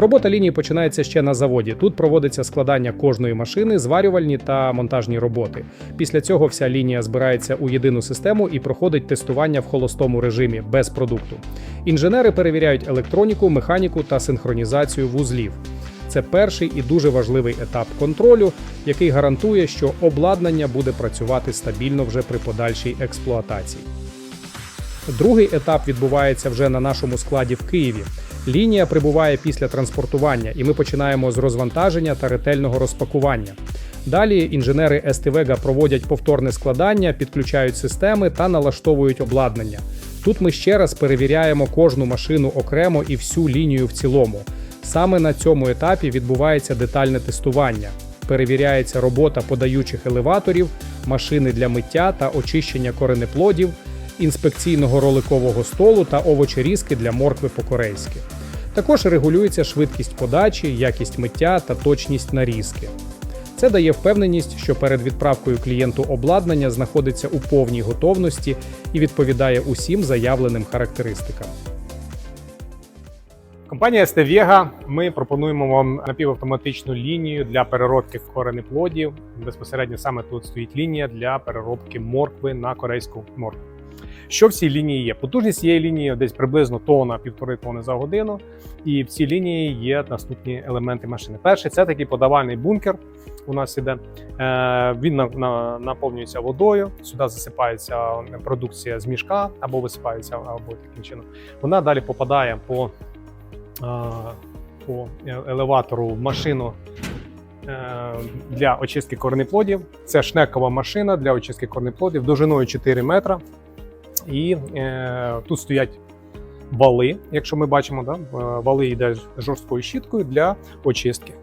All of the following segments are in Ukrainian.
Робота лінії починається ще на заводі. Тут проводиться складання кожної машини, зварювальні та монтажні роботи. Після цього вся лінія збирається у єдину систему і проходить тестування в холостому режимі без продукту. Інженери перевіряють електроніку, механіку та синхронізацію вузлів. Це перший і дуже важливий етап контролю, який гарантує, що обладнання буде працювати стабільно вже при подальшій експлуатації. Другий етап відбувається вже на нашому складі в Києві. Лінія прибуває після транспортування, і ми починаємо з розвантаження та ретельного розпакування. Далі інженери СТВГа проводять повторне складання, підключають системи та налаштовують обладнання. Тут ми ще раз перевіряємо кожну машину окремо і всю лінію в цілому. Саме на цьому етапі відбувається детальне тестування. Перевіряється робота подаючих елеваторів, машини для миття та очищення коренеплодів, інспекційного роликового столу та овочерізки для моркви по-корейськи. Також регулюється швидкість подачі, якість миття та точність нарізки. Це дає впевненість, що перед відправкою клієнту обладнання знаходиться у повній готовності і відповідає усім заявленим характеристикам. Компанія Стевєга. Ми пропонуємо вам напівавтоматичну лінію для переробки коренеплодів. Безпосередньо саме тут стоїть лінія для переробки моркви на корейську моркву. Що в цій лінії є? Потужність цієї лінії десь приблизно тонна, півтори тони за годину. І в цій лінії є наступні елементи машини. Перший це такий подавальний бункер. У нас іде. Е, Він на, на, наповнюється водою. Сюди засипається продукція з мішка або висипається, або таким чином. Вона далі попадає по по елеватору в машину е, для очистки корнеплодів. Це шнекова машина для очистки корнеплодів довжиною 4 метра. І е, тут стоять вали, якщо ми бачимо, да? е, вали йде жорсткою щіткою для очистки.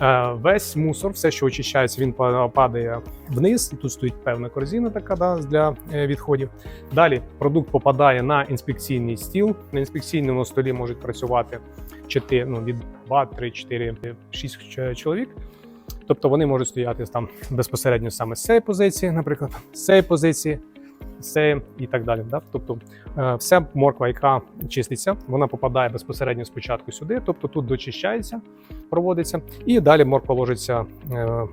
Е, Весь мусор, все, що очищається, він падає вниз. Тут стоїть певна корзина така да, для е, відходів. Далі продукт попадає на інспекційний стіл. На інспекційному столі можуть працювати 4, ну, від 2, 3, 4, 6 чоловік. Тобто вони можуть стояти там безпосередньо саме з цієї позиції, наприклад, з цієї позиції, з і так далі. Да? Тобто е, вся морква, яка чиститься, вона попадає безпосередньо спочатку сюди, тобто тут дочищається, проводиться, і далі морква ложиться. е,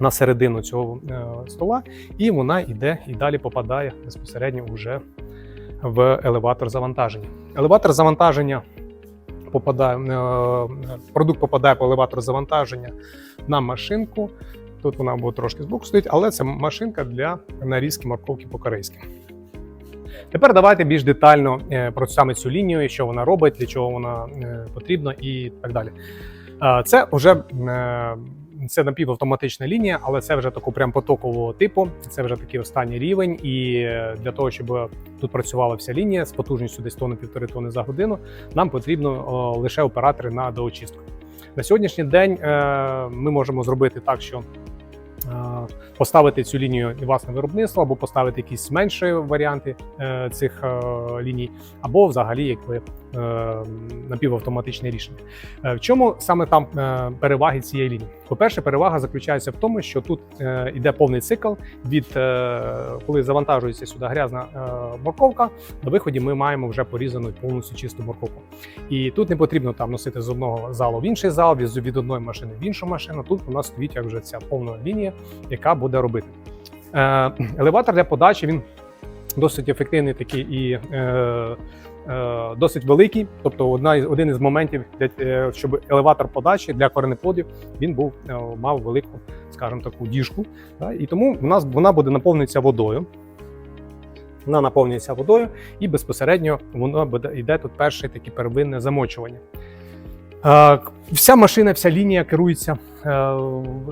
На середину цього е, стола, і вона йде і далі попадає безпосередньо вже в елеватор завантаження. Елеватор завантаження попадає, продукт попадає по елеватору завантаження на машинку. Тут вона буде трошки збоку стоїть, але це машинка для нарізки морковки по-корейськи. Тепер давайте більш детально е, про саме цю лінію, що вона робить, для чого вона е, потрібна і так далі. Це вже е, це напівавтоматична лінія, але це вже таку прям потокового типу. Це вже такий останній рівень. І для того, щоб тут працювала вся лінія з потужністю десь тонни півтори тони за годину, нам потрібно лише оператори на доочистку. На сьогоднішній день ми можемо зробити так, що поставити цю лінію і власне виробництво, або поставити якісь менші варіанти е, цих е, ліній, або взагалі якби е, напівавтоматичне рішення. Е, В чому саме там е, переваги цієї лінії? По-перше, перевага заключається в тому, що тут е, йде повний цикл від е, коли завантажується сюди грязна е, морковка, на виході ми маємо вже порізану повністю чисту морковку. І тут не потрібно там носити з одного залу в інший зал, від, одної машини в іншу машину. Тут у нас стоїть як вже ця повна лінія, яка буде робити. Е, елеватор для подачі він досить ефективний такий і е, е, досить великий. Тобто, одна із один із моментів, для, е, щоб елеватор подачі для коренеплодів він був е, мав велику, скажімо таку діжку. Да? І тому у нас вона буде наповнитися водою. Вона наповнюється водою, і безпосередньо воно буде йде тут перше таке первинне замочування. Е, Вся машина, вся лінія керується е,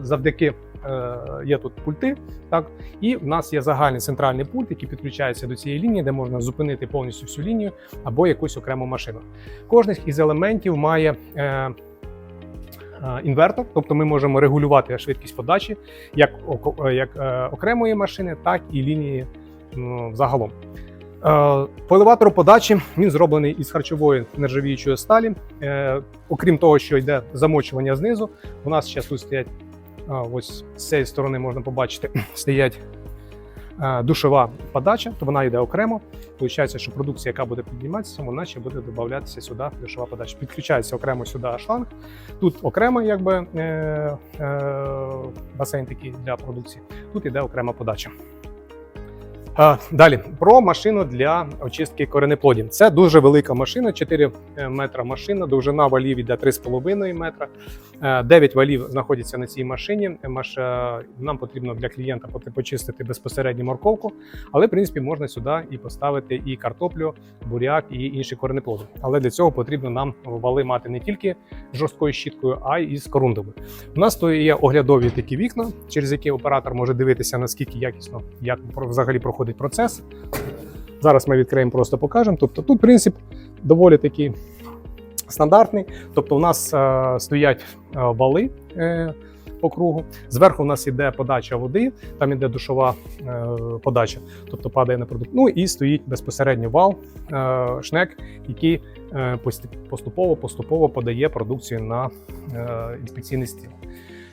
завдяки е, є тут пульти, так і в нас є загальний центральний пульт, який підключається до цієї лінії, де можна зупинити повністю всю лінію або якусь окрему машину. Кожен із елементів має е, е, інвертор, тобто ми можемо регулювати швидкість подачі як, як е, окремої машини, так і лінії ну, загалом. Е, По елеватору подачі він зроблений із харчової нержавіючої сталі. Е, Окрім того, що йде замочування знизу, у нас ще тут стоять ось з цієї сторони можна побачити, стоять е, душова подача, то вона йде окремо. Получається, що продукція, яка буде підніматися, вона ще буде додатися сюди душова подача. Підключається окремо сюди шланг. Тут окремо якби, е, е, басейн такий для продукції, тут іде окрема подача. Далі про машину для очистки коренеплодів. Це дуже велика машина, 4 метра машина, довжина валів іде 3,5 метра. Е, 9 валів знаходяться на цій машині. Е, Нам потрібно для клієнта почистити безпосередньо морковку, але в принципі можна сюди і поставити і картоплю, буряк, і інші коренеплоди. Але для цього потрібно нам вали мати не тільки жорсткою щіткою, а й із корундовою. У нас то є оглядові такі вікна, через які оператор може дивитися, наскільки якісно як взагалі проходить процес. Зараз ми відкриємо, просто покажемо. Тобто тут принцип доволі такий стандартний. Тобто, у нас е, стоять е, вали е, по кругу. Зверху у нас іде подача води, там іде душова е, подача, тобто падає на продукт. Ну і стоїть безпосередньо вал, е, шнек, який е, поступово поступово подає продукцію на е, інспекційний стіл.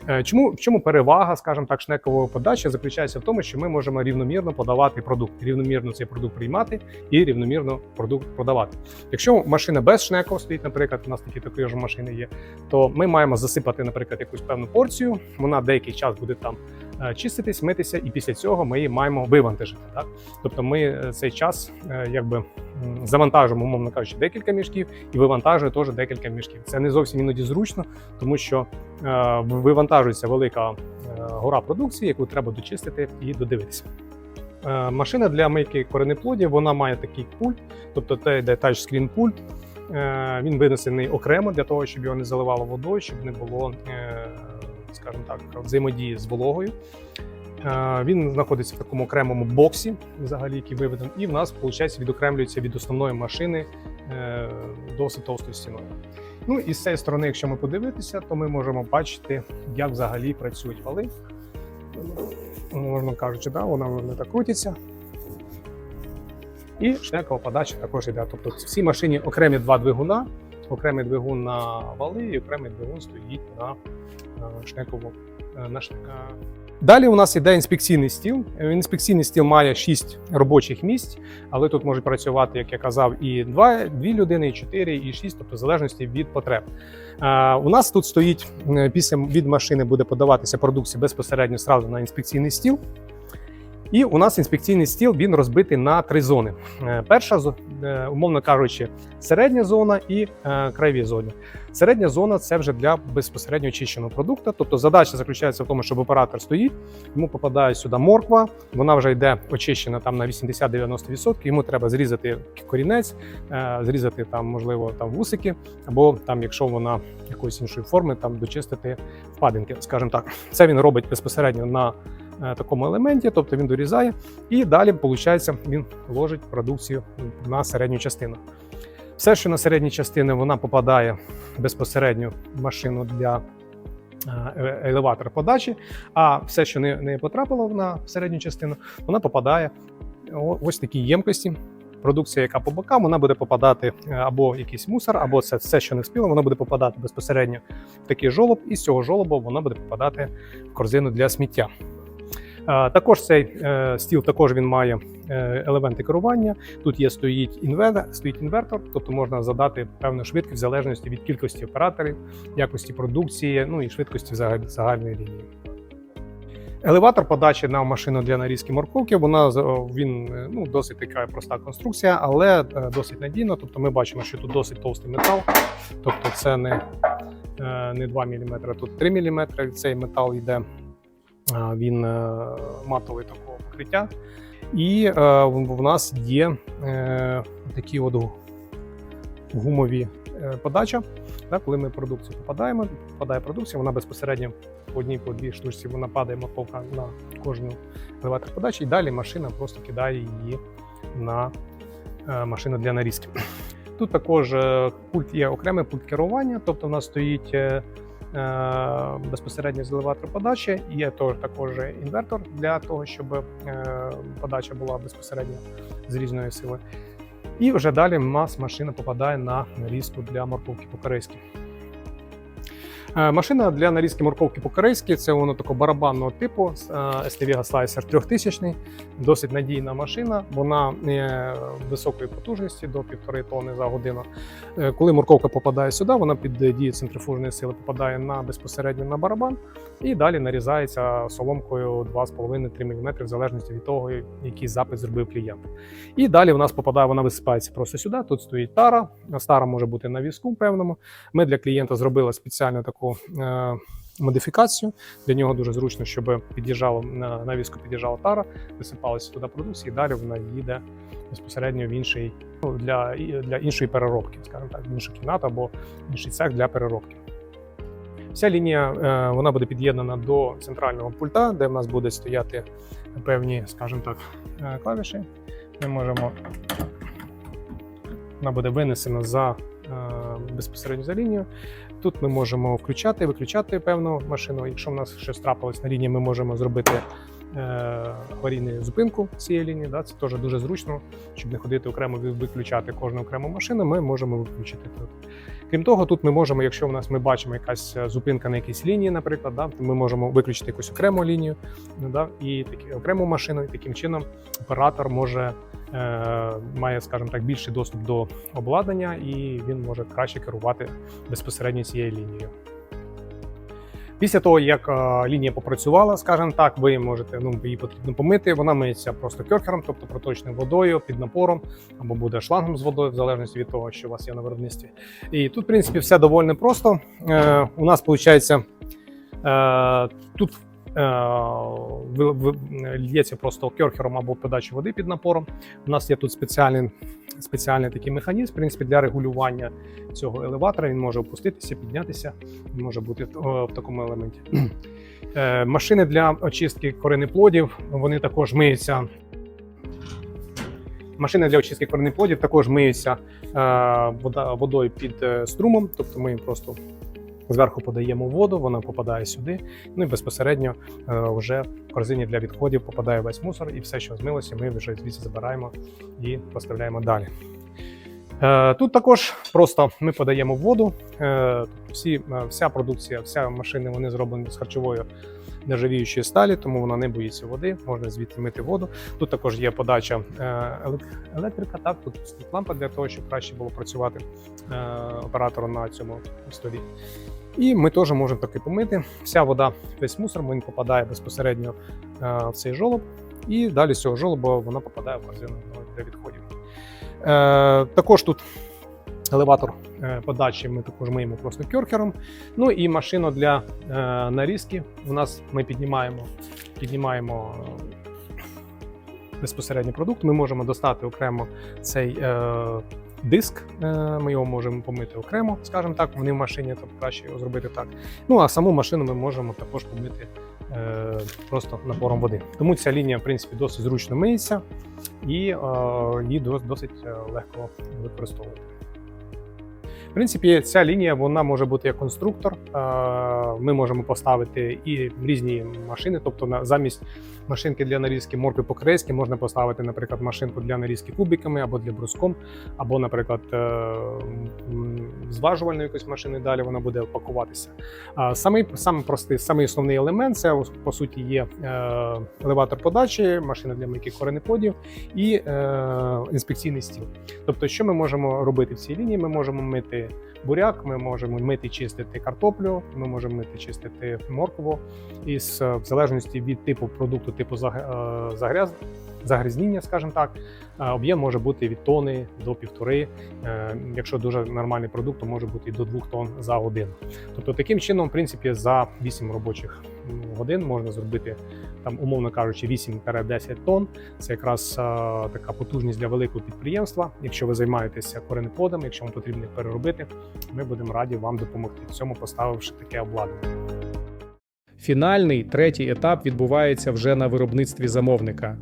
Е, Чому в чому перевага, скажімо так, шнекової подачі заключається в тому, що ми можемо рівномірно подавати продукт, рівномірно цей продукт приймати і рівномірно продукт продавати. Якщо машина без шнеку стоїть, наприклад, у нас такі такої ж машини є, то ми маємо засипати, наприклад, якусь певну порцію. Вона деякий час буде там е, чиститись, митися, і після цього ми її маємо вивантажити. Так? Тобто ми е, цей час якби м, завантажуємо, умовно кажучи, декілька мішків і вивантажує теж декілька мішків. Це не зовсім іноді зручно, тому що е, вивантажується велика е, гора продукції, яку треба дочистити і додивитися. Е, Машина для мийки коренеплодів вона має такий пульт, тобто це йде тачскрін пульт. Е, Він винесений окремо для того, щоб його не заливало водою, щоб не було, е, скажімо так, взаємодії з вологою. Е, Він знаходиться в такому окремому боксі, взагалі, який виведений, і в нас, виходить, відокремлюється від основної машини е, досить товстою стіною. Ну і з цієї сторони, якщо ми подивитися, то ми можемо бачити, як взагалі працюють вали. Можна кажучи, да, вона вони так крутиться. І шнекова подача також йде. Тобто в цій машині окремі два двигуна, окремий двигун на вали і окремий двигун стоїть на е, шнекову е, на шнек. Далі у нас іде інспекційний стіл. Е, Інспекційний стіл має 6 робочих місць, але тут можуть працювати, як я казав, і 2, 2 людини, і 4, і 6, тобто в залежності від потреб. Е, У нас тут стоїть е, після від машини буде подаватися продукція безпосередньо сразу на інспекційний стіл. І у нас інспекційний стіл він розбитий на три зони. Е, Перша е, умовно кажучи, середня зона і е, краєві зони. Середня зона це вже для безпосередньо очищеного продукту. Тобто задача заключається в тому, щоб оператор стоїть, йому попадає сюди морква, вона вже йде очищена там на 80-90%. Йому треба зрізати корінець, зрізати там, можливо, там вусики, або там, якщо вона якоїсь іншої форми, там дочистити впадинки, скажімо так. Це він робить безпосередньо на такому елементі, тобто він дорізає, і далі, виходить, він ложить продукцію на середню частину. Все, що на середній частини, вона попадає безпосередньо в машину для е, елеватора подачі, а все, що не, не потрапило на середню частину, вона попадає о- ось в такі ємкості. Продукція, яка по бокам, вона буде попадати е, або якийсь мусор, або це все, що не вспіло, воно буде попадати безпосередньо в такий жолоб, і з цього жолобу воно буде попадати в корзину для сміття. Також цей е, стіл також він має е, елементи керування. Тут є стоїть інвертор, стоїть інвертор, тобто можна задати певну швидкість в залежності від кількості операторів, якості продукції, ну і швидкості загальної лінії. Елеватор подачі на машину для нарізки морковки. Вона він е, ну досить така проста конструкція, але досить надійна. Тобто ми бачимо, що тут досить товстий метал. Тобто, це не, не 2 мм, тут 3 мм. Цей метал йде. Він е, матовий такого покриття. І е, в нас є е, такі от гумові подача. Да, коли ми продукцію попадаємо, попадає продукція, вона безпосередньо по одній по дві штучці вона падає морковка на кожну елеватор подачі, і далі машина просто кидає її на машину для нарізки. Тут також пульт є окремий пульт керування, тобто в нас стоїть безпосередньо з подачі. Є також інвертор для того, щоб е, подача була безпосередньо з різної сили. І вже далі мас машина попадає на нарізку для морковки по-корейськи. Е, Машина для нарізки морковки по-корейськи. Це воно такого барабанного типу е, STV Slicer 3000. Досить надійна машина. Вона високої потужності до 1,5 тонни за годину. Е, Коли морковка попадає сюди, вона під дією центрифужної сили попадає на безпосередньо на барабан і далі нарізається соломкою 2,5-3 мм в залежності від того, який запит зробив клієнт. І далі в нас попадає, вона висипається просто сюди. Тут стоїть тара. Стара може бути на візку певному. Ми для клієнта зробили спеціальну таку е, модифікацію. Для нього дуже зручно, щоб під'їжджало на, на візку під'їжджала тара, висипалася туди продукція, і далі вона їде безпосередньо в інший ну, для, для іншої переробки, скажімо так, в іншу кімнату або інший цех для переробки. Вся лінія е, вона буде під'єднана до центрального пульта, де в нас будуть стояти певні, скажімо так, е, клавіші. Ми можемо вона буде винесена за е, безпосередньо за лінію. Тут ми можемо включати, виключати певну машину. Якщо в нас щось трапилось на лінії, ми можемо зробити е, аварійну зупинку цієї лінії. Да? Це теж дуже зручно, щоб не ходити окремо ви- виключати кожну окрему машину. Ми можемо виключити тут. Крім того, тут ми можемо, якщо в нас ми бачимо якась е, зупинка на якійсь лінії, наприклад, да, то ми можемо виключити якусь окрему лінію, да, і такі окрему машину, і таким чином оператор може має, скажімо так, більший доступ до обладнання, і він може краще керувати безпосередньо цією лінією. Після того, як е, лінія попрацювала, скажімо так, ви можете, ну її потрібно помити. Вона миється просто кьорхером, тобто проточною водою під напором, або буде шлангом з водою, в залежності від того, що у вас є на виробництві. І тут, в принципі, все доволі просто. Е, у нас виходить, е, тут е, лється просто кьорхером або подачі води під напором. У нас є тут спеціальний, спеціальний такий механізм, в принципі, для регулювання цього елеватора. Він може опуститися, піднятися, він може бути в, в такому елементі. Е, Машини для очистки коренеплодів, вони також миються. Машини для очистки коренеплодів також миються е, водою під е, струмом, тобто ми їм просто зверху подаємо воду, вона попадає сюди, ну і безпосередньо е, вже в корзині для відходів попадає весь мусор, і все, що змилося, ми вже звідси забираємо і поставляємо далі. Е, Тут також просто ми подаємо воду. Е, Всі, е, вся продукція, вся машини вони зроблені з харчової нержавіючої сталі, тому вона не боїться води, можна звідти мити воду. Тут також є подача електрика, так, тут лампа для того, щоб краще було працювати оператору на цьому столі. І ми теж можемо таки помити. Вся вода, весь мусор, він попадає безпосередньо е, в цей жолоб, і далі з цього жолоба вона попадає в корзину для відходів. Е, також тут елеватор е, подачі ми також миємо просто кьорхером. Ну і машину для нарізки. У нас ми піднімаємо, піднімаємо безпосередньо продукт. Ми можемо достати окремо цей диск. Е, ми його можемо помити окремо, скажімо так, вони в машині, то краще його зробити так. Ну а саму машину ми можемо також помити е, просто напором води. Тому ця лінія, в принципі, досить зручно миється і е, її досить легко використовувати. В принципі, ця лінія вона може бути як конструктор. Е, Ми можемо поставити і різні машини, тобто на замість машинки для нарізки моркви по-корейськи можна поставити, наприклад, машинку для нарізки кубиками або для бруском, або, наприклад, е, зважувальної якоїсь машини. Далі вона буде пакуватися. А Самий самий простий, самий основний елемент це по суті є е, елеватор подачі, машина для мийки коренеплодів і інспекційний стіл. Тобто, що ми можемо робити в цій лінії? Ми можемо мити буряк, ми можемо мити чистити картоплю, ми можемо мити чистити моркву. І в залежності від типу продукту, типу е, загряз, загрязніння, скажімо так, е, об'єм може бути від тони до півтори. Е, Якщо дуже нормальний продукт, то може бути і до двох тонн за годину. Тобто, таким чином, в принципі, за 8 робочих годин можна зробити там, умовно кажучи, 8-10 тонн. Це якраз така потужність для великого підприємства. Якщо ви займаєтеся коренеплодами, якщо вам потрібно їх переробити, ми будемо раді вам допомогти в цьому, поставивши таке обладнання. Фінальний третій етап відбувається вже на виробництві замовника.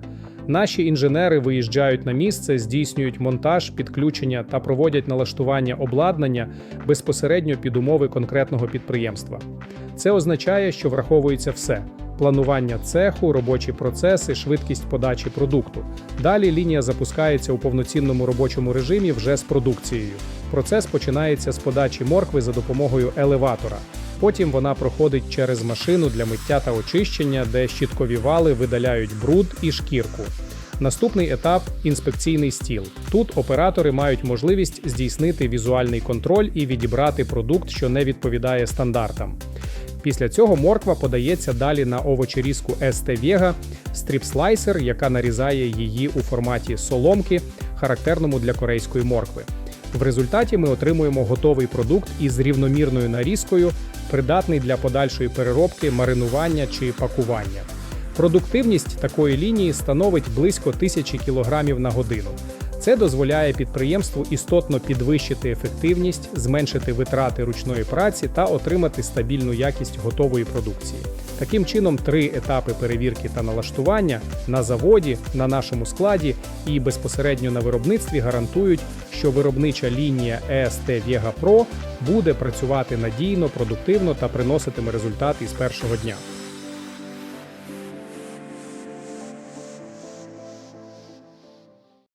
Наші інженери виїжджають на місце, здійснюють монтаж, підключення та проводять налаштування обладнання безпосередньо під умови конкретного підприємства. Це означає, що враховується все: планування цеху, робочі процеси, швидкість подачі продукту. Далі лінія запускається у повноцінному робочому режимі вже з продукцією. Процес починається з подачі моркви за допомогою елеватора. Потім вона проходить через машину для миття та очищення, де щіткові вали видаляють бруд і шкірку. Наступний етап інспекційний стіл. Тут оператори мають можливість здійснити візуальний контроль і відібрати продукт, що не відповідає стандартам. Після цього морква подається далі на овочерізку ST Vega, стріпслайсер, яка нарізає її у форматі соломки, характерному для корейської моркви. В результаті ми отримуємо готовий продукт із рівномірною нарізкою, придатний для подальшої переробки, маринування чи пакування. Продуктивність такої лінії становить близько тисячі кілограмів на годину. Це дозволяє підприємству істотно підвищити ефективність, зменшити витрати ручної праці та отримати стабільну якість готової продукції. Таким чином, три етапи перевірки та налаштування на заводі, на нашому складі і безпосередньо на виробництві гарантують, що виробнича лінія EST Vega Pro буде працювати надійно, продуктивно та приноситиме результат із першого дня.